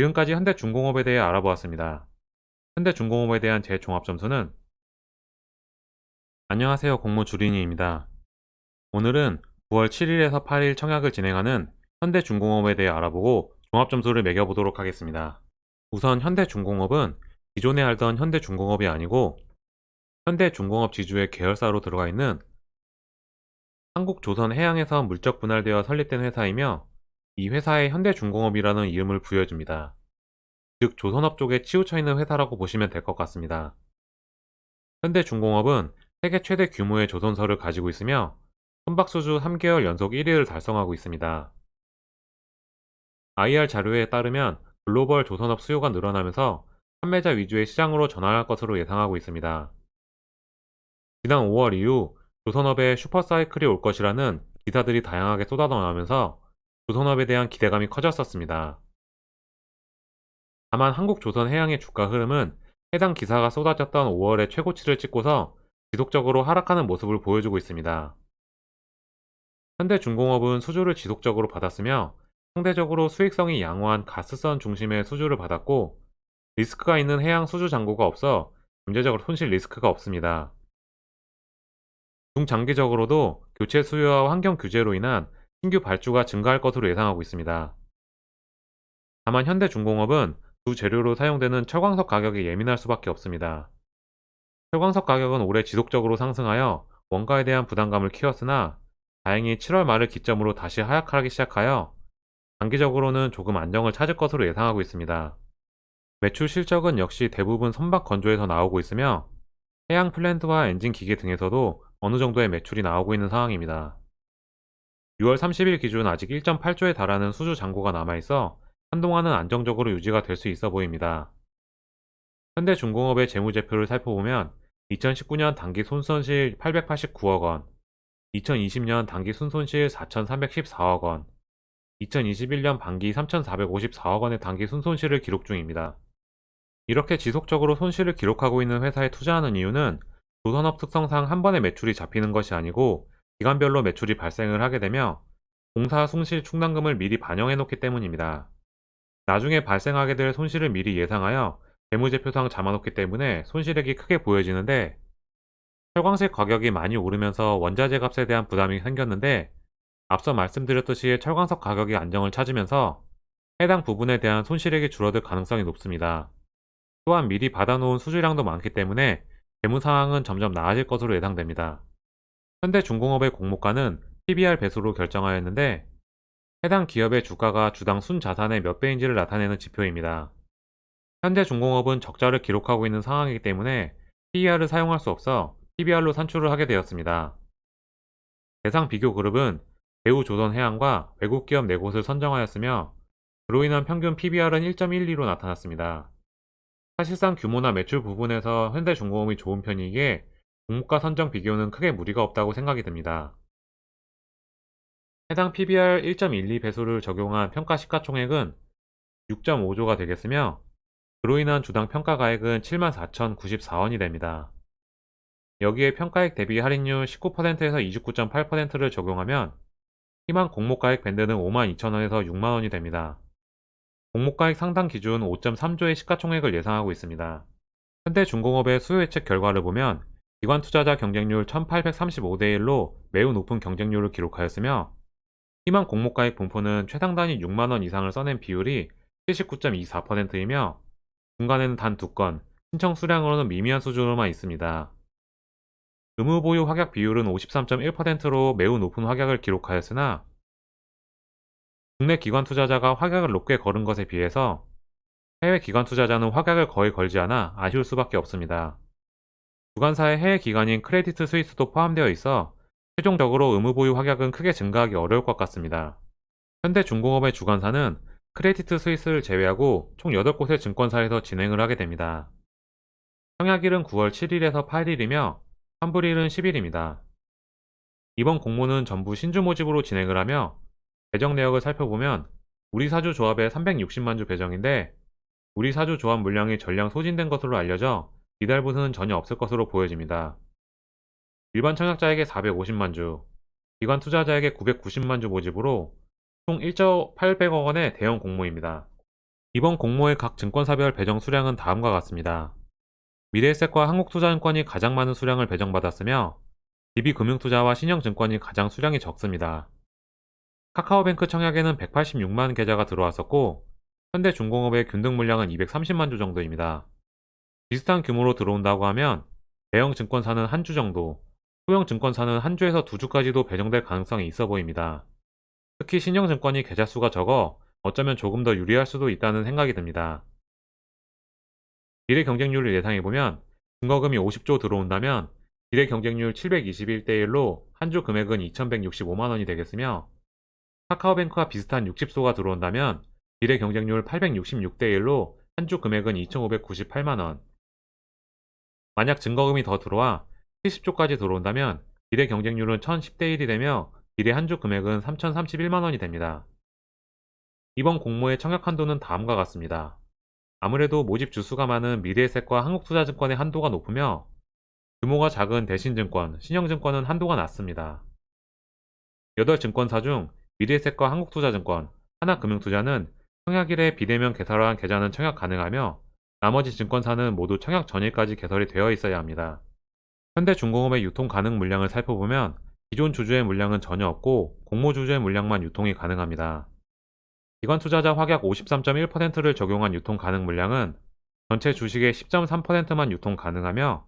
지금까지 현대중공업에 대해 알아보았습니다. 현대중공업에 대한 제 종합점수는 안녕하세요 공무 주린이입니다. 오늘은 9월 7일에서 8일 청약을 진행하는 현대중공업에 대해 알아보고 종합점수를 매겨보도록 하겠습니다. 우선 현대중공업은 기존에 알던 현대중공업이 아니고 현대중공업 지주의 계열사로 들어가 있는 한국조선해양에서 물적 분할되어 설립된 회사이며 이 회사에 현대중공업이라는 이름을 부여줍니다. 즉 조선업 쪽에 치우쳐 있는 회사라고 보시면 될 것 같습니다. 현대중공업은 세계 최대 규모의 조선사를 가지고 있으며 선박수주 3개월 연속 1위를 달성하고 있습니다. IR 자료에 따르면 글로벌 조선업 수요가 늘어나면서 판매자 위주의 시장으로 전환할 것으로 예상하고 있습니다. 지난 5월 이후 조선업에 슈퍼사이클이 올 것이라는 기사들이 다양하게 쏟아나오면서 조선업에 대한 기대감이 커졌었습니다. 다만 한국조선해양의 주가 흐름은 해당 기사가 쏟아졌던 5월에 최고치를 찍고서 지속적으로 하락하는 모습을 보여주고 있습니다. 현대중공업은 수주를 지속적으로 받았으며 상대적으로 수익성이 양호한 가스선 중심의 수주를 받았고 리스크가 있는 해양 수주 잔고가 없어 잠재적으로 손실 리스크가 없습니다. 중장기적으로도 교체 수요와 환경 규제로 인한 신규 발주가 증가할 것으로 예상하고 있습니다. 다만 현대중공업은 주 재료로 사용되는 철광석 가격에 예민할 수밖에 없습니다. 철광석 가격은 올해 지속적으로 상승하여 원가에 대한 부담감을 키웠으나 다행히 7월 말을 기점으로 다시 하락하기 시작하여 단기적으로는 조금 안정을 찾을 것으로 예상하고 있습니다. 매출 실적은 역시 대부분 선박 건조에서 나오고 있으며 해양 플랜트와 엔진 기계 등에서도 어느 정도의 매출이 나오고 있는 상황입니다. 6월 30일 기준 아직 1.8조에 달하는 수주 잔고가 남아있어 한동안은 안정적으로 유지가 될 수 있어 보입니다. 현대중공업의 재무제표를 살펴보면 2019년 단기 손손실 889억 원, 2020년 단기 순손실 4,314억 원, 2021년 반기 3,454억 원의 단기 순손실을 기록 중입니다. 이렇게 지속적으로 손실을 기록하고 있는 회사에 투자하는 이유는 조선업 특성상 한 번에 매출이 잡히는 것이 아니고 기간별로 매출이 발생을 하게 되며 공사 손실 충당금을 미리 반영해 놓기 때문입니다. 나중에 발생하게 될 손실을 미리 예상하여 재무제표상 잡아놓기 때문에 손실액이 크게 보여지는데 철광석 가격이 많이 오르면서 원자재 값에 대한 부담이 생겼는데 앞서 말씀드렸듯이 철광석 가격이 안정을 찾으면서 해당 부분에 대한 손실액이 줄어들 가능성이 높습니다. 또한 미리 받아놓은 수주량도 많기 때문에 재무 상황은 점점 나아질 것으로 예상됩니다. 현대중공업의 공모가는 PBR 배수로 결정하였는데 해당 기업의 주가가 주당 순자산의 몇 배인지를 나타내는 지표입니다. 현대중공업은 적자를 기록하고 있는 상황이기 때문에 PER을 사용할 수 없어 PBR로 산출을 하게 되었습니다. 대상 비교 그룹은 대우 조선해양과 외국 기업 4곳을 선정하였으며 그로 인한 평균 PBR은 1.12로 나타났습니다. 사실상 규모나 매출 부분에서 현대중공업이 좋은 편이기에 공모가 선정 비교는 크게 무리가 없다고 생각이 듭니다. 해당 PBR 1.12 배수를 적용한 평가 시가총액은 6.5조가 되겠으며 그로 인한 주당 평가가액은 74,094원이 됩니다. 여기에 평가액 대비 할인율 19%에서 29.8%를 적용하면 희망 공모가액 밴드는 52,000원에서 6만원이 됩니다. 공모가액 상당 기준 5.3조의 시가총액을 예상하고 있습니다. 현대 중공업의 수요 예측 결과를 보면 기관 투자자 경쟁률 1835대 1로 매우 높은 경쟁률을 기록하였으며 희망 공모가액 분포는 최상 단위 6만 원 이상을 써낸 비율이 79.24%이며 중간에는 단 두 건, 신청 수량으로는 미미한 수준으로만 있습니다. 의무 보유 확약 비율은 53.1%로 매우 높은 확약을 기록하였으나 국내 기관 투자자가 확약을 높게 걸은 것에 비해서 해외 기관 투자자는 확약을 거의 걸지 않아 아쉬울 수밖에 없습니다. 주관사의 해외 기관인 크레디트 스위스도 포함되어 있어 최종적으로 의무 보유 확약은 크게 증가하기 어려울 것 같습니다. 현대중공업의 주관사는 크레디트 스위스를 제외하고 총 8곳의 증권사에서 진행을 하게 됩니다. 청약일은 9월 7일에서 8일이며 환불일은 10일입니다. 이번 공모는 전부 신주 모집으로 진행을 하며 배정 내역을 살펴보면 우리 사주 조합에 360만 주 배정인데 우리 사주 조합 물량이 전량 소진된 것으로 알려져 이달 분은 전혀 없을 것으로 보여집니다. 일반 청약자에게 450만 주, 기관 투자자에게 990만 주 모집으로 총 1조 800억 원의 대형 공모입니다. 이번 공모의 각 증권사별 배정 수량은 다음과 같습니다. 미래에셋과 한국투자증권이 가장 많은 수량을 배정받았으며 DB금융투자와 신영증권이 가장 수량이 적습니다. 카카오뱅크 청약에는 186만 계좌가 들어왔었고 현대중공업의 균등 물량은 230만 주 정도입니다. 비슷한 규모로 들어온다고 하면 대형 증권사는 한 주 정도, 소형 증권사는 한 주에서 두 주까지도 배정될 가능성이 있어 보입니다. 특히 신영증권이 계좌 수가 적어 어쩌면 조금 더 유리할 수도 있다는 생각이 듭니다. 미래 경쟁률을 예상해보면 증거금이 50조 들어온다면 미래 경쟁률 721대 1로 한 주 금액은 2165만원이 되겠으며 카카오뱅크와 비슷한 60소가 들어온다면 미래 경쟁률 866대 1로 한 주 금액은 2598만원 만약 증거금이 더 들어와 70조까지 들어온다면 미래 경쟁률은 1010대 1이 되며 미래 한주 금액은 3031만원이 됩니다. 이번 공모의 청약 한도는 다음과 같습니다. 아무래도 모집 주수가 많은 미래에셋과 한국투자증권의 한도가 높으며 규모가 작은 대신증권, 신영증권은 한도가 낮습니다. 8증권사 중 미래에셋과 한국투자증권, 하나금융투자는 청약일에 비대면 개설을 한 계좌는 청약 가능하며 나머지 증권사는 모두 청약 전일까지 개설이 되어 있어야 합니다. 현대중공업의 유통 가능 물량을 살펴보면 기존 주주의 물량은 전혀 없고 공모 주주의 물량만 유통이 가능합니다. 기관 투자자 확약 53.1%를 적용한 유통 가능 물량은 전체 주식의 10.3%만 유통 가능하며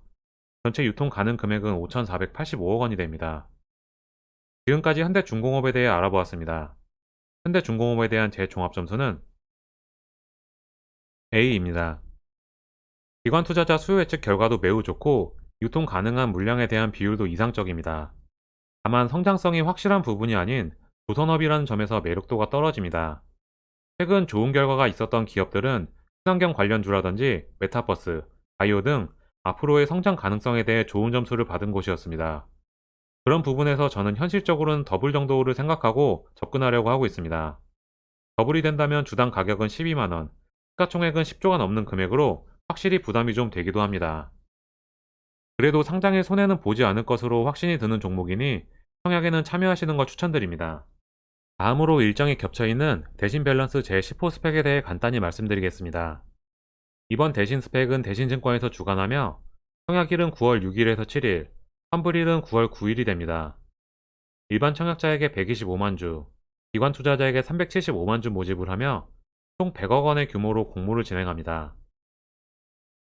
전체 유통 가능 금액은 5,485억 원이 됩니다. 지금까지 현대중공업에 대해 알아보았습니다. 현대중공업에 대한 제 종합 점수는 A입니다. 기관 투자자 수요 예측 결과도 매우 좋고 유통 가능한 물량에 대한 비율도 이상적입니다. 다만 성장성이 확실한 부분이 아닌 조선업이라는 점에서 매력도가 떨어집니다. 최근 좋은 결과가 있었던 기업들은 친환경 관련주라든지 메타버스, 바이오 등 앞으로의 성장 가능성에 대해 좋은 점수를 받은 곳이었습니다. 그런 부분에서 저는 현실적으로는 더블 정도를 생각하고 접근하려고 하고 있습니다. 더블이 된다면 주당 가격은 12만원, 시가총액은 10조가 넘는 금액으로 확실히 부담이 좀 되기도 합니다. 그래도 상장의 손해는 보지 않을 것으로 확신이 드는 종목이니 청약에는 참여하시는 걸 추천드립니다. 다음으로 일정이 겹쳐있는 대신 밸런스 제10호 스펙에 대해 간단히 말씀드리겠습니다. 이번 대신 스펙은 대신증권에서 주관하며 청약일은 9월 6일에서 7일, 환불일은 9월 9일이 됩니다. 일반 청약자에게 125만 주, 기관 투자자에게 375만 주 모집을 하며 총 100억 원의 규모로 공모를 진행합니다.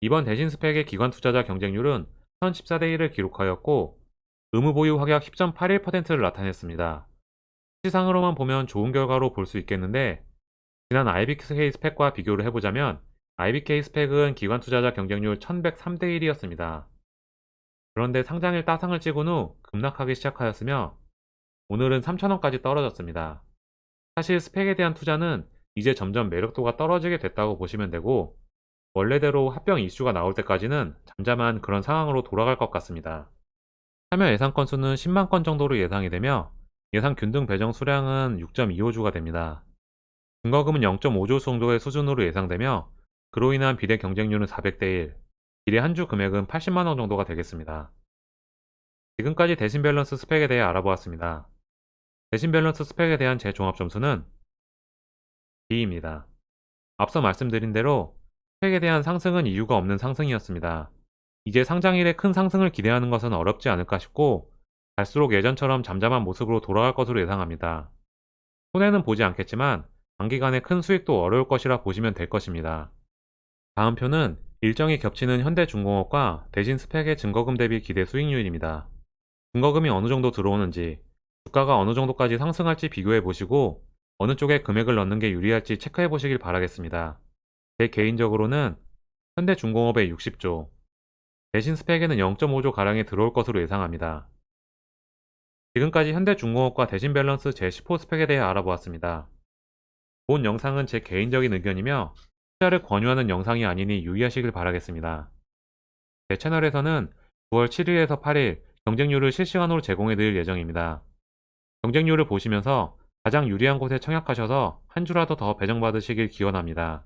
이번 대신 스펙의 기관 투자자 경쟁률은 1014대 1을 기록하였고 의무 보유 확약 10.81%를 나타냈습니다. 시상으로만 보면 좋은 결과로 볼 수 있겠는데 지난 IBK 스펙과 비교를 해보자면 IBK 스펙은 기관 투자자 경쟁률 1103대 1이었습니다. 그런데 상장일 따상을 찍은 후 급락하기 시작하였으며 오늘은 3천원까지 떨어졌습니다. 사실 스펙에 대한 투자는 이제 점점 매력도가 떨어지게 됐다고 보시면 되고 원래대로 합병 이슈가 나올 때까지는 잠잠한 그런 상황으로 돌아갈 것 같습니다. 참여 예상 건수는 10만 건 정도로 예상이 되며 예상 균등 배정 수량은 6.25주가 됩니다. 증거금은 0.5조 정도의 수준으로 예상되며 그로 인한 비례 경쟁률은 400대 1, 비례 한 주 금액은 80만 원 정도가 되겠습니다. 지금까지 대신 밸런스 스펙에 대해 알아보았습니다. 대신 밸런스 스펙에 대한 제 종합 점수는 B입니다. 앞서 말씀드린 대로 스펙에 대한 상승은 이유가 없는 상승이었습니다. 이제 상장일에 큰 상승을 기대하는 것은 어렵지 않을까 싶고 갈수록 예전처럼 잠잠한 모습으로 돌아갈 것으로 예상합니다. 손해는 보지 않겠지만 단기간에 큰 수익도 어려울 것이라 보시면 될 것입니다. 다음 표는 일정이 겹치는 현대중공업과 대신 스펙의 증거금 대비 기대 수익률입니다. 증거금이 어느 정도 들어오는지, 주가가 어느 정도까지 상승할지 비교해 보시고 어느 쪽에 금액을 넣는 게 유리할지 체크해 보시길 바라겠습니다. 제 개인적으로는 현대중공업의 60조, 대신 스펙에는 0.5조 가량이 들어올 것으로 예상합니다. 지금까지 현대중공업과 대신 밸런스 제10호 스펙에 대해 알아보았습니다. 본 영상은 제 개인적인 의견이며 투자를 권유하는 영상이 아니니 유의하시길 바라겠습니다. 제 채널에서는 9월 7일에서 8일 경쟁률을 실시간으로 제공해 드릴 예정입니다. 경쟁률을 보시면서 가장 유리한 곳에 청약하셔서 한 주라도 더 배정받으시길 기원합니다.